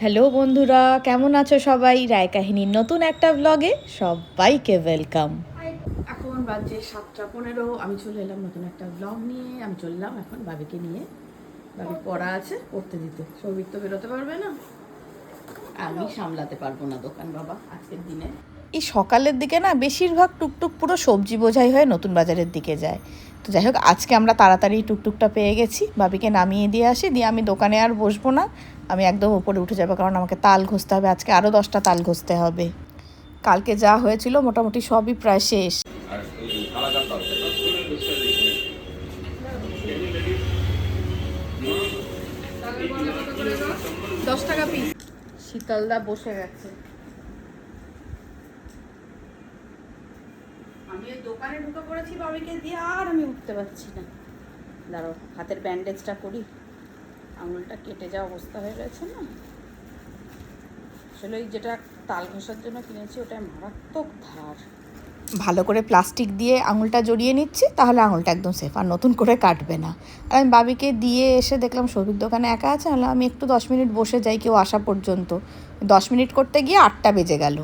Hello বন্ধুরা কেমন আছো সবাই? রায় কাহিনীর নতুন একটা ব্লগে সবাইকে ওয়েলকাম এখন বাজে সাতটা পনেরো আমি চলে এলাম নতুন একটা ব্লগ নিয়ে। আমি চললাম এখন বাবিকে নিয়ে। বাবি পড়া আছে পড়তে দিতে। সৌভিক তো বেরোতে পারবে না। আমি সামলাতে পারব না দোকান বাবা আজকের দিনে। এই সকালের দিকে না বেশিরভাগ টুকটুক পুরো সবজি বোঝাই হয়ে নতুন বাজারের দিকে যায়। তো যাই হোক আজকে আমরা তাড়াতাড়ি টুকটুকটা পেয়ে গেছি। বাবিকে নামিয়ে দিয়ে আসি দিয়ে আমি দোকানে আর বসবো না। আমি একদম উপরে উঠে যাব কারণ আমাকে তাল ঘষতে হবে। আজকে আরও দশটা তাল ঘষতে হবে। কালকে যা হয়েছিল মোটামুটি সবই প্রায় শেষ। দশ টাকা পিস শীতলদা বসে গেছে। আমি ওই দোকানে ঢুকে পড়েছি বাবিকে দিয়ে আর আমি উঠতে পারছি না। দাঁড়ো হাতের ব্যান্ডেজটা করি। আঙুলটা কেটে যাওয়া অবস্থা হয়ে গেছে না। আসলে ওই যেটা তাল ঘষার জন্য কিনেছি, ওটা মারাত্মক ধার। ভালো করে প্লাস্টিক দিয়ে আঙুলটা জড়িয়ে নিচ্ছি, তাহলে আঙুলটা একদম সেফ আর নতুন করে কাটবে না। আর আমি বাবিকে দিয়ে এসে দেখলাম সৌভিক দোকানে একা আছে, তাহলে আমি একটু দশ মিনিট বসে যাই কেউ আসা পর্যন্ত। দশ মিনিট করতে গিয়ে আটটা বেজে গেল।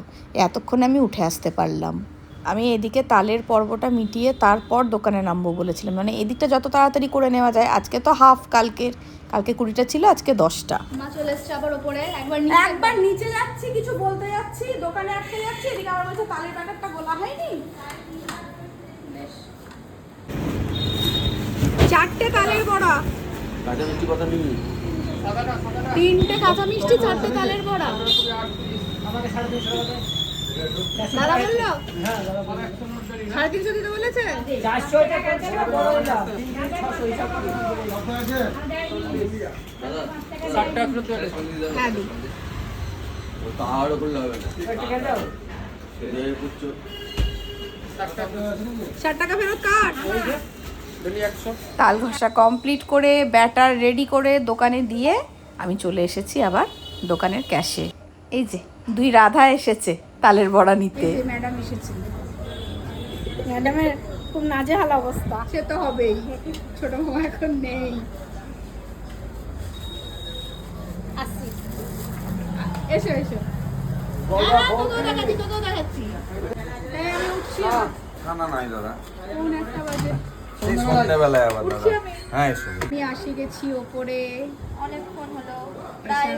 এতক্ষণে আমি উঠে আসতে পারলাম। আমি এদিকে তালের পর্বটা মিটিয়ে তারপর দোকানে নামবো বলেছিলাম। মানে এদিকটা যত তাড়াতাড়ি করে নেওয়া যায় আজকে তো হাফ কালকের কালকে কুড়িটা ছিল আজকে দশটা। মা চলে এসছে আবার ওপরে একবার নিচে একবার নিচে যাচ্ছি কিছু বলতে যাচ্ছি দোকানে আটকে যাচ্ছি এদিকে আমার বলছে তালের প্যাকেটটা গোলা হয়নি। চারটে তালের বড়া। কাঁচা মিষ্টি কথা নিবি? তিনটে কাঁচা মিষ্টি চারটে তালের বড়া। দাদা বলল? সাড়ে তিনশো দিতে বলেছে হ্যাঁ করলে হবে না ষাট টাকা ফেরত কাট। তাল ঘষা কমপ্লিট করে ব্যাটার রেডি করে দোকানে দিয়ে আমি চলে এসেছি আবার দোকানের ক্যাশে। এই যে দুই রাধা এসেছে। তালের বড়া নিতে। ম্যাডাম এসেছে। ম্যাডামের খুব নাজেহাল অবস্থা। সে তো হবেই। ছোট মামা এখন নেই। এসো হ্যাঁ এসো। আমি আসি গেছি ওপরে। অনেকক্ষণ হলো। প্রায়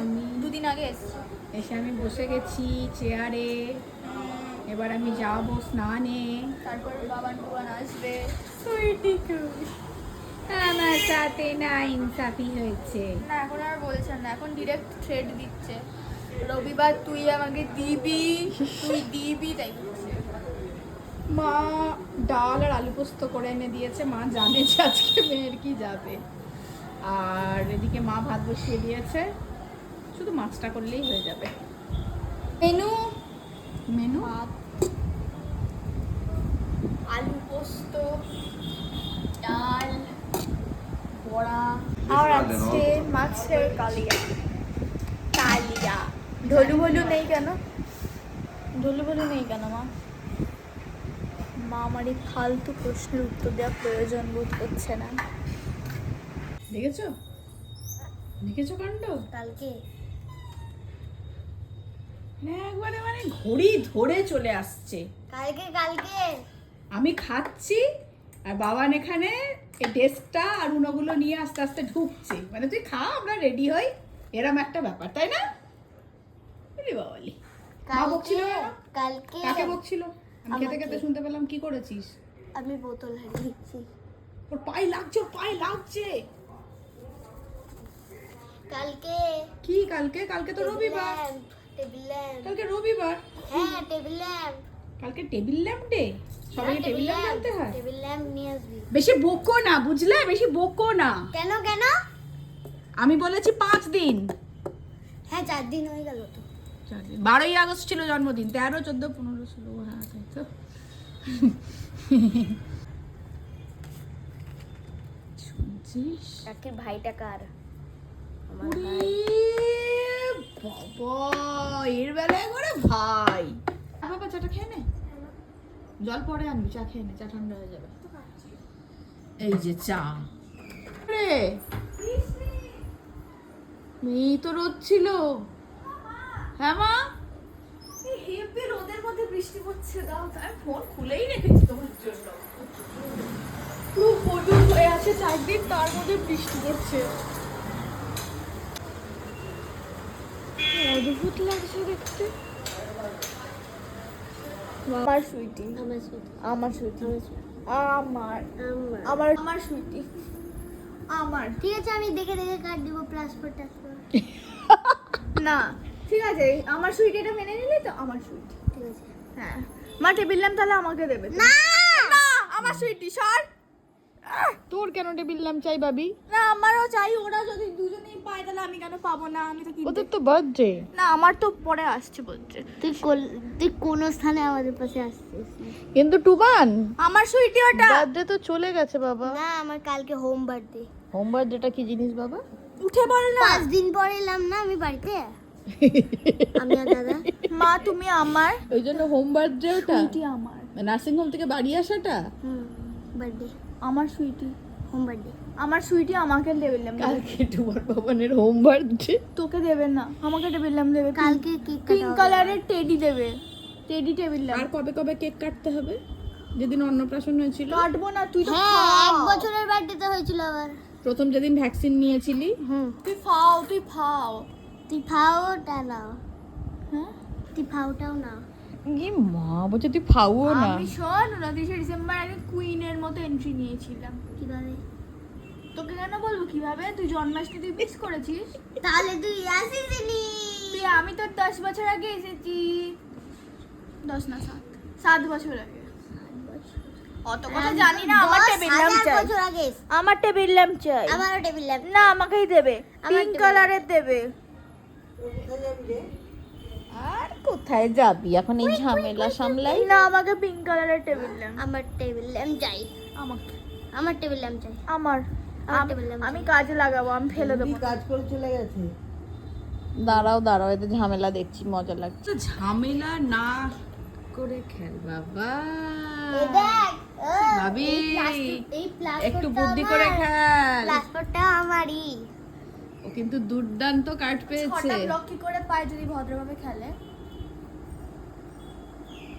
দুদিন আগে এসছি। এসে আমি বসে গেছি চেয়ারে। এবার আমি যাব স্নানে। তারপর বাবান টুবান আসবে। আমার সাথে না ইনসাফি হয়েছে। না এখন আর বলছেন না। এখন ডিরেক্ট থ্রেড দিচ্ছে। রবিবার তুই আমাকে দিবি তুই দিবি তাই মা ডাল আর আলু পোস্ত করে এনে দিয়েছে। মা জানে যে আজকে মেয়ের কি যাবে। আর এদিকে মা ভাত বসিয়ে দিয়েছে। শুধু মাছটা করলেই হয়ে যাবে। মেনু? মেনু? আলু পোস্ত ডাল বড়া। আর আছে মাছের কালিয়া। কালিয়া। ঢোলু ভলু নেই কেন? ঢোলু ভলু নেই কেন মা? মা আমার এই ফালতু প্রশ্নের উত্তর দেওয়ার প্রয়োজন বোধ করছে না। দেখেছ? দেখেছ কাণ্ড? কালকে। একবারে মানে ঘড়ি ধরে চলে আসছে। কালকে কালকে? আমি খাচ্ছি আর বাবান এখানে এই ডেস্কটা আর উনোগুলো নিয়ে আস্তে আস্তে ঢুকছে। মানে তুই খা আমরা রেডি হই। এরম একটা ব্যাপার তাই না? বলি বাবালি। মা বকছিল কালকে কাকে বকছিল? আমি খেতে খেতে শুনতে পেলাম কি করেছিস? আমি বোতল হারিয়েছি ওর পায়ে লাগছে ওর পায়ে লাগছে। কালকে? কি কালকে? কালকে তো রবিবার। টেবিল ল্যাম্প কালকে রবিবার। হ্যাঁ টেবিল ল্যাম্প কালকে টেবিল ল্যাম্প ডে সবাইকে টেবিল ল্যাম্প আনতে হয়? টেবিল ল্যাম্প নিয়ে আসবি। বেশি বকো না বুঝলে? বেশি বকো না। কেন কেন? আমি বলেছি পাঁচ দিন। হ্যাঁ চার দিন হয়ে গেল তো। বারোই আগস্ট ছিল জন্মদিন। তেরো চোদ্দ পনেরো ষোলো হ্যাঁ তাই তো। শুনছিস ভাইটা কার? ওরে! বাবা এর বেলায় করে ভাই। বাবা চাটা খেয়ে নে। জল পরে আনবি চা খেয়ে নে চা ঠান্ডা হয়ে যাবে। এই যে চা। রে মেয়ে তো রোদ ছিল। হ্যাঁ মা? এই হেপি রোদের মধ্যে বৃষ্টি পড়ছে দাও আমি ফোন খুলেই রেখেছি তোমার জন্য। পুরো হলুদ হয়ে আছে চারদিন তার মধ্যে বৃষ্টি পড়ছে অদ্ভুত লাগছে দেখতে। আমার সুইটি। আমার সুইটি। আমার সুইটি। আমার আমার। আমার। সুইটি। আমার। ঠিক আছে আমি দেখে দেখে কাট দিব প্লাস ফোর না ঠিক আছে আমার সুইটিটা মেনে নিলি তো আমার সুইটি। ঠিক আছে। হ্যাঁ মা টেবিল ল্যাম্প তাহলে আমাকে দেবে। না! না আমার সুইটি সর। তোর কেন টেবিল ল্যাম্প চাই ভাবি? না আমারও চাই ওরা যদি দুজনেই পায় তাহলে আমি কেন পাবো না? আমি তো কিনতে ওদের তো বার্থডে না আমার তো পরে আসছে বলছে তুই তুই কোন স্থানে আমাদের পাশে আসছিস কিন্তু টুবান আমার সুইটি ওটা বার্থডে তো চলে গেছে বাবা। না আমার কালকে হোম বার্থডে হোম বার্থডেটা কি জিনিস বাবা? উঠে বল না। পাঁচ দিন পরে এলাম না আমি বাড়িতে? আমি আর দাদা? মা তুমি আমার। ওই জন্য হোম বার্থডে ওটা? সুইটি আমার। নার্সিং হোম থেকে বাড়ি আসাটা? হুম বার্থডে আমার সুইটি। হোম বার্থডে আমার সুইটি আমাকে টেবিল ল্যাম্প কালকে টুবার বাবানের হোম বার্থডে তোকে দেবে না আমাকে টেবিল ল্যাম্প দেবে। কালকে কেক পিঙ্ক কালারের টেডি দেবে। টেডি টেবিল আর কবে কবে কেক কাটতে হবে? যেদিন অন্নপ্রাশন হয়েছিল। কাটবো না তুই তো হ্যাঁ এক। বছরের বার্থডেতে হয়েছিল আবার। প্রথম যেদিন ভ্যাকসিন নিয়েছিলি। হুম। তুই ফাও তুই ফাও। তুই ফাওটা নাও। হ্যাঁ? তুই ফাওটাও নাও। কি মা বলছে তুই না। আমি শোন উনত্রিশে ডিসেম্বর আগে কুইনের মতো এন্ট্রি নিয়েছিলাম। কীভাবে? তোকে কেন বলব কীভাবে? তুই জন্মাষ্টমী তুই মিস করেছিস? তাহলে তুই আসিসনি তুই আমি তো দশ বছর আগে এসেছি। দশ না সাত? সাত বছর আগে। অত কথা জানি না আমার টেবিল ল্যাম্প চাই। আমার টেবিল ল্যাম্প চাই। আমারও টেবিল ল্যাম্প না আমাকেই দেবে। পিঙ্ক কালারের দেবে। আর কোথায় যাবি? এখন এই ঝামেলা সামলাই। না আমাকে পিঙ্ক কালারের টেবিল ল্যাম্প আমার টেবিল ল্যাম্প চাই আমাকে। আমার টেবিল ল্যাম্প চাই আমার। আমি- কাজে লাগাবো আমি ফেলে দেবো। দাঁড়াও দাঁড়াও এতে ঝামেলা দেখছি মজা লাগছে। ঝামেলা না করে খেল বাবা। এই দেখ ও, ভাবি এই plastic- এই একটু বুদ্ধি করে খেল। প্লাস্টিকটা আমারই। ও কিন্তু দুর্দান্ত কাট পেয়েছে। ছটা ব্লক কি করে পায় যদি ভদ্রভাবে খেলে Sorry, ছটা না পাঁচটা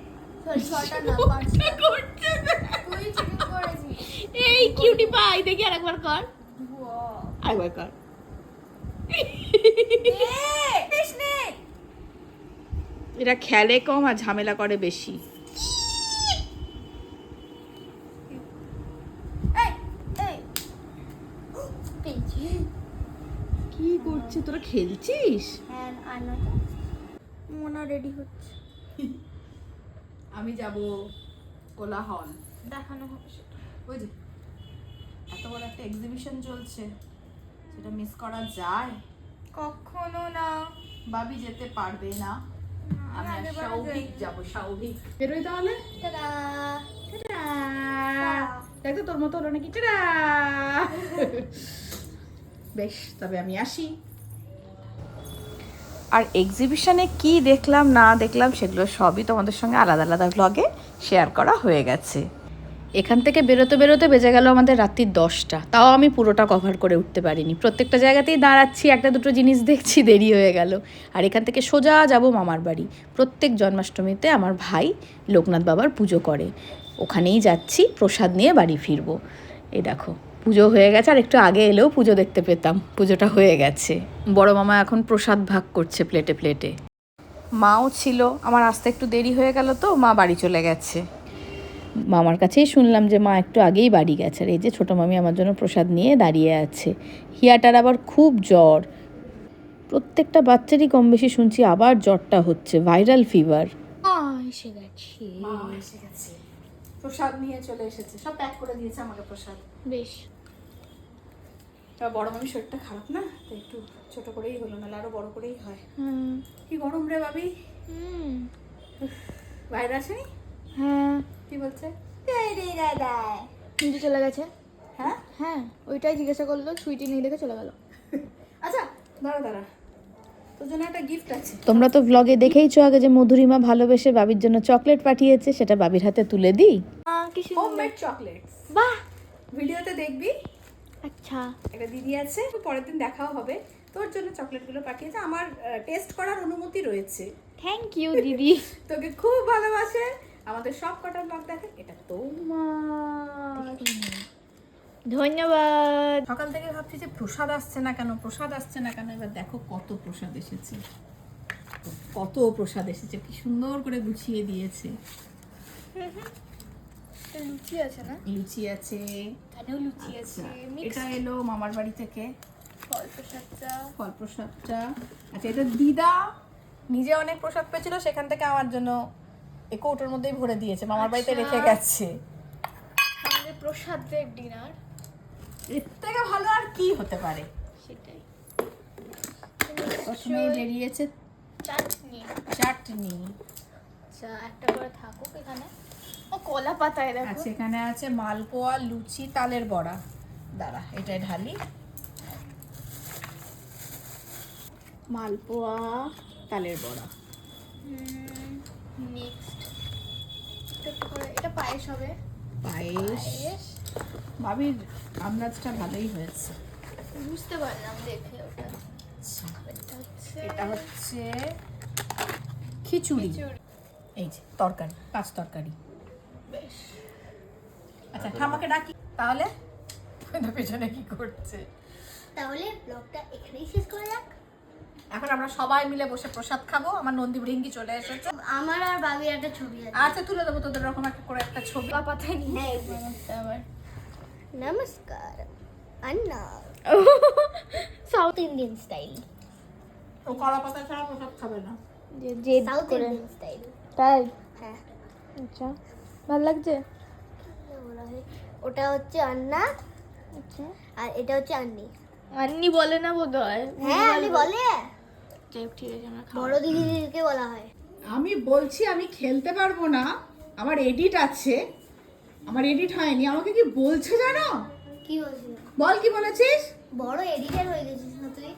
তুই চিটিং করেছিস এই কিউটি পাই দেখি আরেকবার কর। আরেকবার কর। এরা খেলে কম আর ঝামেলা করে বেশি। কি করছে? তোরা খেলছিস? হ্যাঁ আর না মোনা রেডি হচ্ছে। আমি যাব কোলাহল। দেখানো হবে সেটা। ওই যে এত বড় একটা এক্সিবিশন চলছে সেটা মিস করা যায়? কখনো না। বাবি যেতে পারবে না। আমি আর সৌভিক। যাব সৌভিক বেরোই তাহলে? টাটা দেখ তোর মতো হলো নাকি টাটা বেশ তবে আমি আসি। আর এক্সিবিশনে কি দেখলাম, না দেখলাম, সেগুলো সবই তোমাদের সঙ্গে আলাদা আলাদা ব্লগে শেয়ার করা হয়ে গেছে। এখান থেকে বেরোতে বেরোতে বেজে গেল আমাদের রাত্রির দশটা। তাও আমি পুরোটা কভার করে উঠতে পারিনি। প্রত্যেকটা জায়গাতেই দাঁড়াচ্ছি, একটা দুটো জিনিস দেখছি, দেরি হয়ে গেল। আর এখান থেকে সোজা যাব মামার বাড়ি। প্রত্যেক জন্মাষ্টমীতে আমার ভাই লোকনাথ বাবার পুজো করে। ওখানেই যাচ্ছি, প্রসাদ নিয়ে বাড়ি ফিরবো। এ দেখো। পুজো হয়ে গেছে আর একটু আগে এলেও পুজো দেখতে পেতাম। পুজোটা হয়ে গেছে। বড় মামা এখন প্রসাদ ভাগ করছে প্লেটে প্লেটে মাও ছিল আমার আসতে একটু দেরি হয়ে গেল তো মা বাড়ি চলে গেছে। মামার কাছেই শুনলাম যে মা একটু আগেই বাড়ি গেছে আর এই যে ছোটো মামি আমার জন্য প্রসাদ নিয়ে দাঁড়িয়ে আছে। হিয়াটার আবার খুব জ্বর। প্রত্যেকটা বাচ্চারই কম বেশি শুনছি আবার জ্বরটা হচ্ছে ভাইরাল ফিভার এসে গেছি। মা এসে গেছে। প্রসাদ নিয়ে চলে এসেছে। সব প্যাক করে দিয়েছে আমাকে প্রসাদ। বেশ। বড় মামি শরীরটা খারাপ না? তো একটু ছোট করেই হলো নাহলে আরও বড় করেই হয়। হুম। কি গরম রে ভাবি? হুম। বাইরে আসেনি? হ্যাঁ। কি বলছে? কিন্তু চলে গেছে। হ্যাঁ? হ্যাঁ ওইটাই জিজ্ঞাসা করল সুইটি নিয়ে দেখে চলে গেল। আচ্ছা দাঁড়া দাঁড়া তোর জন্য একটা গিফট আছে তোমরা তো ব্লগে দেখেইছো আগে যে মধুরিমা ভালোবেসে বাবির জন্য চকলেট পাঠিয়েছে সেটা বাবির হাতে তুলে দিই। হোমমেড চকলেট বাহ! ভিডিওতে দেখবি। আচ্ছা। একটা দিদি আছে পরের দিন দেখাও হবে। তোর জন্য চকলেটগুলো পাঠিয়েছে। আমার টেস্ট করার অনুমতি রয়েছে। থ্যাংক ইউ দিদি। তোকে খুব ভালোবাসে। আমাদের সব কটা ব্লগ দেখে এটা তোমার। ধন্যবাদ। সকাল থেকে ভাবছি যে প্রসাদ আসছে না কেন প্রসাদ আসছে না কেন এবার দেখো কত প্রসাদ এসেছে। কত প্রসাদ এসেছে কি সুন্দর করে গুছিয়ে দিয়েছে। লুচি আছে না? লুচি আছে। এখানেও লুচি আছে এটা এলো মামার বাড়ি থেকে। ফল প্রসাদটা ফল প্রসাদটা আচ্ছা এটা দিদা নিজে অনেক প্রসাদ পেয়েছিল সেখান থেকে আমার জন্য এই কৌটোর মধ্যেই ভরে দিয়েছে। মামার বাড়িতে আচ্ছা। রেখে গেছে। প্রসাদের ডিনার। এর থেকে ভালো আর কি হতে পারে? সেটাই। প্রথমে বেরিয়েছে চাটনি। চাটনি। আচ্ছা একটা করে থাকুক এখানে। ও কলা পাতায় দেখো। আচ্ছা এখানে আছে মালপোয়া লুচি তালের বড়া। দাঁড়া এটাই ঢালি। মালপোয়া তালের বড়া। নেক্সট এটা পায়েস হবে। পায়েস। পায়েস। ভাবির আমরাজটা ভালোই হয়েছে। বুঝতে পারলাম দেখে ওটা। এটা হচ্ছে খিচুড়ি। এই যে তরকারি পাঁচ তরকারি। বেশ। আচ্ছা ঠামাকে ডাকি। তাহলে? পেছনে কি করছে? তাহলে ব্লগটা এখানেই শেষ করা যাক। এখন আমরা সবাই মিলে বসে প্রসাদ খাব। আমার নন্দী ভৃঙ্গি চলে এসেছে। আমার আর বাবির একটা ছবি আছে। আচ্ছা তুলে দেবো তোদের এরকম একটা করে একটা ছবি। পাতায় নিয়ে হ্যাঁ, আবার। নমস্কার আন্না সাউথ ইন্ডিয়ান স্টাইল ও কলা পাতা ছাড়া প্রসাদ খাবে না। যে সাউথ করে। ইন্ডিয়ান স্টাইল তাই? হ্যাঁ। আচ্ছা। ভালো লাগছে? ওটা হচ্ছে আন্না। আচ্ছা। আর এটা হচ্ছে আন্নি। আন্নি বলে না বোধ হয় হ্যাঁ আন্নি বলে। যাই হোক, ঠিক আছে আমরা বড় দিদিকে বলা হয়। আমি বলছি আমি খেলতে পারব না। আমার এডিট আছে। আমার এডিট হয়নি আমাকে কি বলছে জানো? কি বলছিস বল কি বলেছিস? বড় এডিটার হয়ে গেছিস না তুই?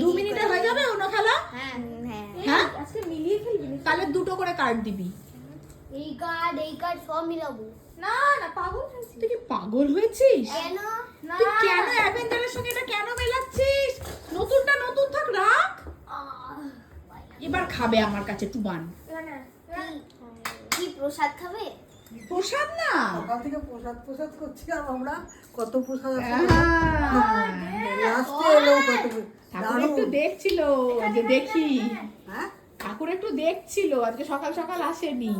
দু মিনিটে হয়ে যাবে অন্য খেলা? হ্যাঁ হ্যাঁ। হ্যাঁ? আজকে মিলিয়ে খেলবি না দুটো করে কার্ড দিবি। এই কার্ড এই কার্ড সব মিলাবো। না না পাগল তুই কি পাগল হয়েছিস? কেন? তুই কেন অ্যাভেঞ্জারের সঙ্গে এটা কেন মেলাচ্ছিস? নতুনটা নতুন থাক রাখ। এবার খাবে আমার কাছে তুবান। কি- কি প্রসাদ খাবে? প্রসাদ না। সকাল থেকে প্রসাদ প্রসাদ করছিলাম আমরা। কত প্রসাদ আছে? লাস্টে এলো কত ঠাকুর একটু দেখছিল যে দেখি। হ্যাঁ? ঠাকুর একটু দেখছিল আজকে সকাল সকাল আসেনি।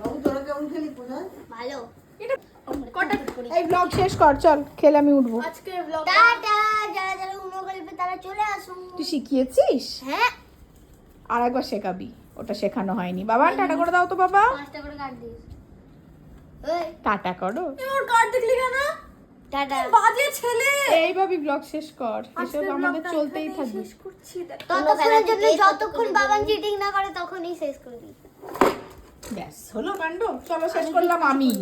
বাবু তোরা কেমন খেলি প্রসাদ? ভালো। এই ব্লগ শেষ কর চল খেলে আমি উঠবো। আজকে ব্লগ টাটা যারা যারা উনো খেলবে তারা চলে আসুন। তুই শিখিয়েছিস? হ্যাঁ। আর একবার শেখাবি। ওটা শেখানো হয়নি। বাবা টাটা করে দাও তো বাবা। টাটা করো। বাজে ছেলে। এইভাবে ব্লগ শেষ কর। এসব আমাদের চলতেই থাকবে। ততক্ষণের জন্য যতক্ষণ বাবান চিটিং না করে তখনই শেষ করে দিই। ব্যাস হলো কাণ্ড। চলো শেষ করলাম আমি।